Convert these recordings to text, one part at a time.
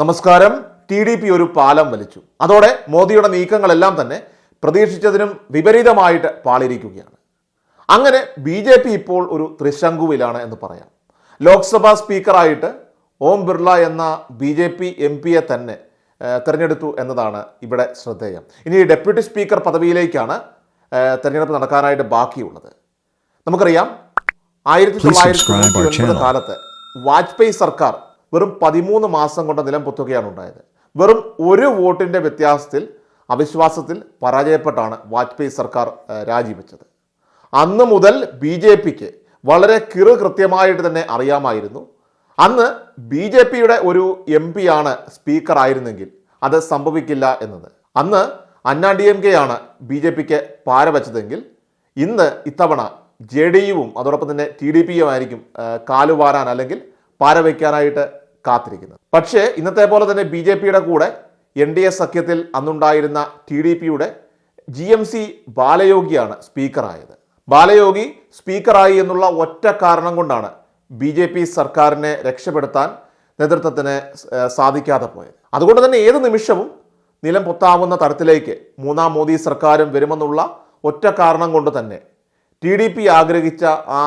നമസ്കാരം. T D P ഒരു പാലം വലിച്ചു. അതോടെ മോദിയുടെ നീക്കങ്ങളെല്ലാം തന്നെ പ്രതീക്ഷിച്ചതിനും വിപരീതമായിട്ട് പാളിരിക്കുകയാണ് അങ്ങനെ ബി ജെ പി ഇപ്പോൾ ഒരു ത്രിശങ്കുവിലാണ് എന്ന് പറയാം. ലോക്സഭാ സ്പീക്കറായിട്ട് ഓം ബിർള എന്ന ബി ജെ പി എം പിയെ തന്നെ തിരഞ്ഞെടുത്തു എന്നതാണ് ഇവിടെ ശ്രദ്ധേയം. ഇനി ഡെപ്യൂട്ടി സ്പീക്കർ പദവിയിലേക്കാണ് തിരഞ്ഞെടുപ്പ് നടക്കാനായിട്ട് ബാക്കിയുള്ളത്. നമുക്കറിയാം ആയിരത്തി തൊള്ളായിരത്തി തൊണ്ണൂറ്റി ഒൻപത് കാലത്ത് വാജ്പേയി സർക്കാർ വെറും പതിമൂന്ന് മാസം കൊണ്ട് നിലം പൊത്തുകയാണ് ഉണ്ടായത്. വെറും ഒരു വോട്ടിന്റെ വ്യത്യാസത്തിൽ അവിശ്വാസത്തിൽ പരാജയപ്പെട്ടാണ് വാജ്പേയി സർക്കാർ രാജിവെച്ചത്. അന്ന് മുതൽ ബി ജെ പിക്ക് വളരെ കിറു കൃത്യമായിട്ട് തന്നെ അറിയാമായിരുന്നു. അന്ന് ബി ജെ പിയുടെ ഒരു എം പി ആണ് സ്പീക്കർ ആയിരുന്നെങ്കിൽ അത് സംഭവിക്കില്ല എന്നത്. അന്ന് അണ്ണാ ഡി എം കെ ആണ് ബി ജെ പിക്ക് പാര വെച്ചതെങ്കിൽ ഇന്ന് ഇത്തവണ ജെ ഡി യുവും അതോടൊപ്പം തന്നെ ടി ഡി പിയും ആയിരിക്കും ആ, കാലുവാരാൻ അല്ലെങ്കിൽ പാര വയ്ക്കാനായിട്ട് കാത്തിരിക്കുന്നത്. പക്ഷേ ഇന്നത്തെ പോലെ തന്നെ ബി ജെ പിയുടെ കൂടെ എൻ ഡി എ സഖ്യത്തിൽ അന്നുണ്ടായിരുന്ന ടി ഡി പിയുടെ ജി എം സി ബാലയോഗിയാണ് സ്പീക്കറായത്. ബാലയോഗി സ്പീക്കറായി എന്നുള്ള ഒറ്റ കാരണം കൊണ്ടാണ് ബി ജെ പി സർക്കാരിനെ രക്ഷപ്പെടുത്താൻ നേതൃത്വത്തിന് സാധിക്കാതെ പോയത്. അതുകൊണ്ട് തന്നെ ഏത് നിമിഷവും നിലം പൊത്താവുന്ന തരത്തിലേക്ക് മൂന്നാം മോദി സർക്കാരും വരുമെന്നുള്ള ഒറ്റ കാരണം കൊണ്ട് തന്നെ ടി ഡി പി ആഗ്രഹിച്ച ആ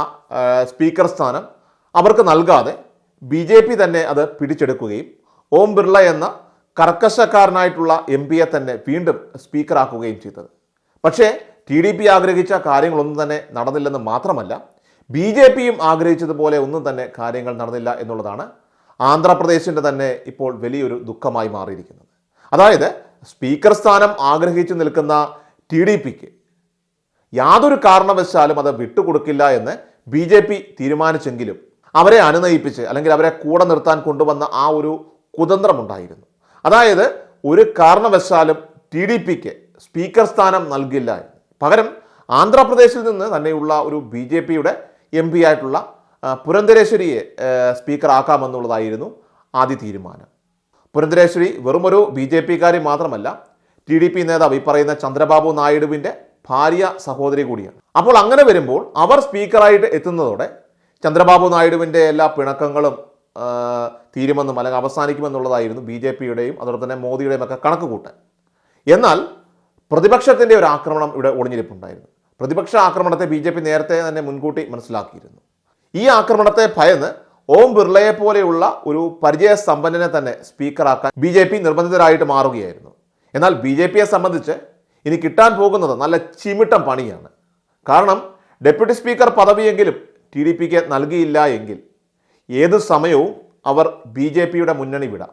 സ്പീക്കർ സ്ഥാനം അവർക്ക് നൽകാതെ ബി ജെ പി തന്നെ അത് പിടിച്ചെടുക്കുകയും ഓം ബിർള എന്ന കർക്കശക്കാരനായിട്ടുള്ള എം പിയെ തന്നെ വീണ്ടും സ്പീക്കറാക്കുകയും ചെയ്തത്. പക്ഷേ ടി ഡി പി ആഗ്രഹിച്ച കാര്യങ്ങളൊന്നും തന്നെ നടന്നില്ലെന്ന് മാത്രമല്ല ബി ജെ പിയും ആഗ്രഹിച്ചതുപോലെ ഒന്നും തന്നെ കാര്യങ്ങൾ നടന്നില്ല എന്നുള്ളതാണ് ആന്ധ്രാപ്രദേശിന്റെ തന്നെ ഇപ്പോൾ വലിയൊരു ദുഃഖമായി മാറിയിരിക്കുന്നത്. അതായത് സ്പീക്കർ സ്ഥാനം ആഗ്രഹിച്ചു നിൽക്കുന്ന ടി ഡി പിക്ക് യാതൊരു കാരണവശാലും അത് വിട്ടുകൊടുക്കില്ല എന്ന് ബി ജെ പി തീരുമാനിച്ചെങ്കിലും അവരെ അനുനയിപ്പിച്ച് അല്ലെങ്കിൽ അവരെ കൂടെ നിർത്താൻ കൊണ്ടുവന്ന ആ ഒരു കുതന്ത്രമുണ്ടായിരുന്നു. അതായത് ഒരു കാരണവശാലും ടി ഡി പിക്ക് സ്പീക്കർ സ്ഥാനം നൽകില്ല പകരം ആന്ധ്രാപ്രദേശിൽ നിന്ന് തന്നെയുള്ള ഒരു ബി ജെ പിയുടെ എം പി ആയിട്ടുള്ള പുരന്തരേശ്വരിയെ സ്പീക്കറാക്കാമെന്നുള്ളതായിരുന്നു ആദ്യ തീരുമാനം. പുരന്തരേശ്വരി വെറുമൊരു ബി ജെ പിക്കാരി മാത്രമല്ല ടി ഡി പി നേതാവ് ഈ പറയുന്ന ചന്ദ്രബാബു നായിഡുവിന്റെ ഭാര്യ സഹോദരി കൂടിയാണ്. അപ്പോൾ അങ്ങനെ വരുമ്പോൾ അവർ സ്പീക്കറായിട്ട് എത്തുന്നതോടെ ചന്ദ്രബാബു നായിഡുവിന്റെ എല്ലാ പിണക്കങ്ങളും തീരുമെന്നും അല്ലെങ്കിൽ അവസാനിക്കുമെന്നുള്ളതായിരുന്നു ബി ജെ പിയുടെയും അതോടൊപ്പം തന്നെ മോദിയുടെയും ഒക്കെ കണക്ക് കൂട്ടാൻ എന്നാൽ പ്രതിപക്ഷത്തിന്റെ ഒരു ആക്രമണം ഇവിടെ ഒളിഞ്ഞിരിപ്പുണ്ടായിരുന്നു. പ്രതിപക്ഷ ആക്രമണത്തെ ബി ജെ പി നേരത്തെ തന്നെ മുൻകൂട്ടി മനസ്സിലാക്കിയിരുന്നു. ഈ ആക്രമണത്തെ ഭയന്ന് ഓം ബിർളയെ പോലെയുള്ള ഒരു പരിചയ സമ്പന്നനെ തന്നെ സ്പീക്കറാക്കാൻ ബി ജെ പി നിർബന്ധിതരായിട്ട് മാറുകയായിരുന്നു. എന്നാൽ ബി ജെ പിയെ സംബന്ധിച്ച് ഇനി കിട്ടാൻ പോകുന്നത് നല്ല ചിമിട്ടം പണിയാണ്. കാരണം ഡെപ്യൂട്ടി സ്പീക്കർ പദവിയെങ്കിലും ടി ഡി പിക്ക് നൽകിയില്ല എങ്കിൽ ഏത് സമയവും അവർ ബി ജെ പിയുടെ മുന്നണി വിടാം.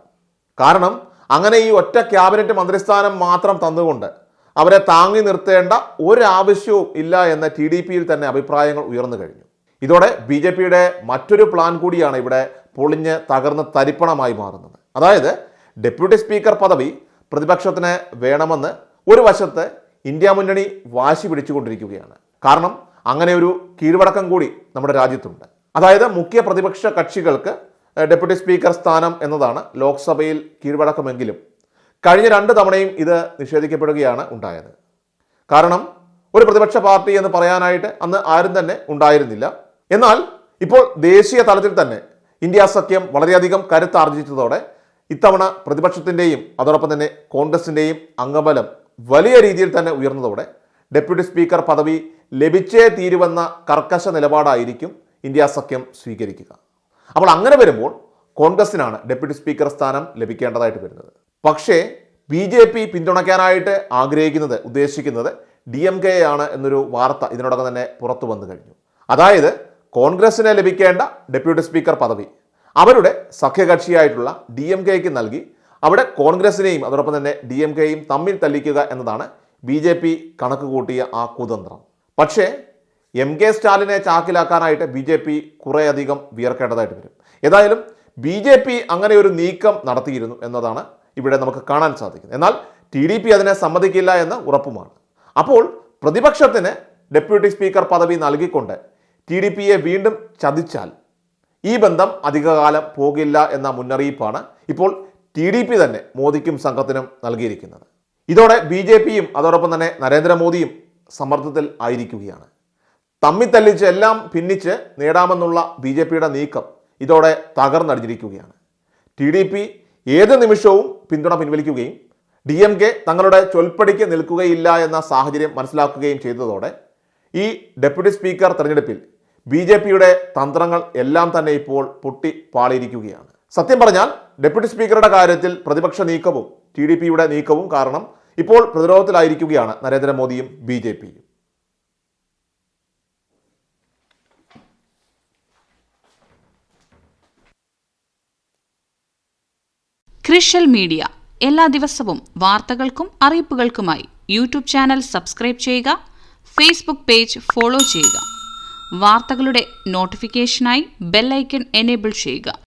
കാരണം അങ്ങനെ ഈ ഒറ്റ ക്യാബിനറ്റ് മന്ത്രിസ്ഥാനം മാത്രം തന്നുകൊണ്ട് അവരെ താങ്ങി നിർത്തേണ്ട ഒരാവശ്യവും ഇല്ല എന്ന ടി ഡി പിയിൽ തന്നെ അഭിപ്രായങ്ങൾ ഉയർന്നു കഴിഞ്ഞു. ഇതോടെ ബി ജെ പിയുടെ മറ്റൊരു പ്ലാൻ കൂടിയാണ് ഇവിടെ പൊളിഞ്ഞ് തകർന്ന് തരിപ്പണമായി മാറുന്നത്. അതായത് ഡെപ്യൂട്ടി സ്പീക്കർ പദവി പ്രതിപക്ഷത്തിന് വേണമെന്ന് ഒരു വശത്ത് ഇന്ത്യ മുന്നണി വാശി പിടിച്ചുകൊണ്ടിരിക്കുകയാണ്. കാരണം അങ്ങനെ ഒരു കീഴ്വടക്കം കൂടി നമ്മുടെ രാജ്യത്തുണ്ട്. അതായത് മുഖ്യ പ്രതിപക്ഷ കക്ഷികൾക്ക് ഡെപ്യൂട്ടി സ്പീക്കർ സ്ഥാനം എന്നതാണ് ലോക്സഭയിൽ കീഴ്വഴക്കമെങ്കിലും കഴിഞ്ഞ രണ്ട് തവണയും ഇത് നിഷേധിക്കപ്പെടുകയാണ് ഉണ്ടായത്. കാരണം ഒരു പ്രതിപക്ഷ പാർട്ടി എന്ന് പറയാനായിട്ട് അന്ന് ആരും തന്നെ ഉണ്ടായിരുന്നില്ല. എന്നാൽ ഇപ്പോൾ ദേശീയ തലത്തിൽ തന്നെ ഇന്ത്യ സഖ്യം വളരെയധികം കരുത്താർജിച്ചതോടെ ഇത്തവണ പ്രതിപക്ഷത്തിന്റെയും അതോടൊപ്പം തന്നെ കോൺഗ്രസിന്റെയും അംഗബലം വലിയ രീതിയിൽ തന്നെ ഉയർന്നതോടെ ഡെപ്യൂട്ടി സ്പീക്കർ പദവി ലഭിച്ചേ തീരുവെന്ന കർക്കശ നിലപാടായിരിക്കും ഇന്ത്യ സഖ്യം സ്വീകരിക്കുക. അപ്പോൾ അങ്ങനെ വരുമ്പോൾ കോൺഗ്രസിനാണ് ഡെപ്യൂട്ടി സ്പീക്കർ സ്ഥാനം ലഭിക്കേണ്ടതായിട്ട് വരുന്നത്. പക്ഷേ ബി ജെ പി പിന്തുണയ്ക്കാനായിട്ട് ആഗ്രഹിക്കുന്നത് ഉദ്ദേശിക്കുന്നത് ഡി എം കെ ആണ് എന്നൊരു വാർത്ത ഇതിനോടകം തന്നെ പുറത്തു വന്നു കഴിഞ്ഞു. അതായത് കോൺഗ്രസിന് ലഭിക്കേണ്ട ഡെപ്യൂട്ടി സ്പീക്കർ പദവി അവരുടെ സഖ്യകക്ഷിയായിട്ടുള്ള ഡി എം കെക്ക് നൽകി അവിടെ കോൺഗ്രസിനെയും അതോടൊപ്പം തന്നെ ഡി എം കെയും തമ്മിൽ തല്ലിക്കുക എന്നതാണ് ബി ജെ പി കണക്ക് കൂട്ടിയ ആ കുതന്ത്രം. പക്ഷേ എം കെ സ്റ്റാലിനെ ചാക്കിലാക്കാനായിട്ട് ബി ജെ പി കുറേയധികം വിയർക്കേണ്ടതായിട്ട് വരും. ഏതായാലും ബി ജെ പി അങ്ങനെ ഒരു നീക്കം നടത്തിയിരുന്നു എന്നതാണ് ഇവിടെ നമുക്ക് കാണാൻ സാധിക്കുന്നത്. എന്നാൽ ടി ഡി പി അതിനെ സമ്മതിക്കില്ല എന്ന് ഉറപ്പുമാണ്. അപ്പോൾ പ്രതിപക്ഷത്തിന് ഡെപ്യൂട്ടി സ്പീക്കർ പദവി നൽകിക്കൊണ്ട് ടി ഡി പിയെ വീണ്ടും ചതിച്ചാൽ ഈ ബന്ധം അധികകാലം പോകില്ല എന്ന മുന്നറിയിപ്പാണ് ഇപ്പോൾ ടി ഡി പി തന്നെ മോദിക്കും സംഘത്തിനും നൽകിയിരിക്കുന്നത്. ഇതോടെ ബി ജെ പിയും അതോടൊപ്പം തന്നെ നരേന്ദ്രമോദിയും സമ്മർദ്ദത്തിൽ ആയിരിക്കുകയാണ്. തമ്മിത്തല്ലിച്ച് എല്ലാം ഭിന്നിച്ച് നേടാമെന്നുള്ള ബി ജെ പിയുടെ നീക്കം ഇതോടെ തകർന്നടിഞ്ഞിരിക്കുകയാണ്. ടി ഡി പി ഏത് നിമിഷവും പിന്തുണ പിൻവലിക്കുകയും ഡി എം കെ തങ്ങളുടെ ചൊൽപ്പടിക്ക് നിൽക്കുകയില്ല എന്ന സാഹചര്യം മനസ്സിലാക്കുകയും ചെയ്തതോടെ ഈ ഡെപ്യൂട്ടി സ്പീക്കർ തെരഞ്ഞെടുപ്പിൽ ബി ജെ പിയുടെ തന്ത്രങ്ങൾ എല്ലാം തന്നെ ഇപ്പോൾ പൊട്ടി പാളിയിരിക്കുകയാണ്. സത്യം പറഞ്ഞാൽ ഡെപ്യൂട്ടി സ്പീക്കറുടെ കാര്യത്തിൽ പ്രതിപക്ഷ നീക്കവും ടി ഡി പിയുടെ നീക്കവും കാരണം ഇപ്പോൾ പ്രതിരോധത്തിലായിരിക്കുകയാണ് നരേന്ദ്രമോദിയും ബി ജെ പിയും. ക്രിഷ്യൽ മീഡിയ. എല്ലാ ദിവസവും വാർത്തകൾക്കും അറിയിപ്പുകൾക്കുമായി യൂട്യൂബ് ചാനൽ സബ്സ്ക്രൈബ് ചെയ്യുക ഫേസ്ബുക്ക് പേജ് ഫോളോ ചെയ്യുക. വാർത്തകളുടെ നോട്ടിഫിക്കേഷനായി ബെല്ലൈക്കൺ എനേബിൾ ചെയ്യുക.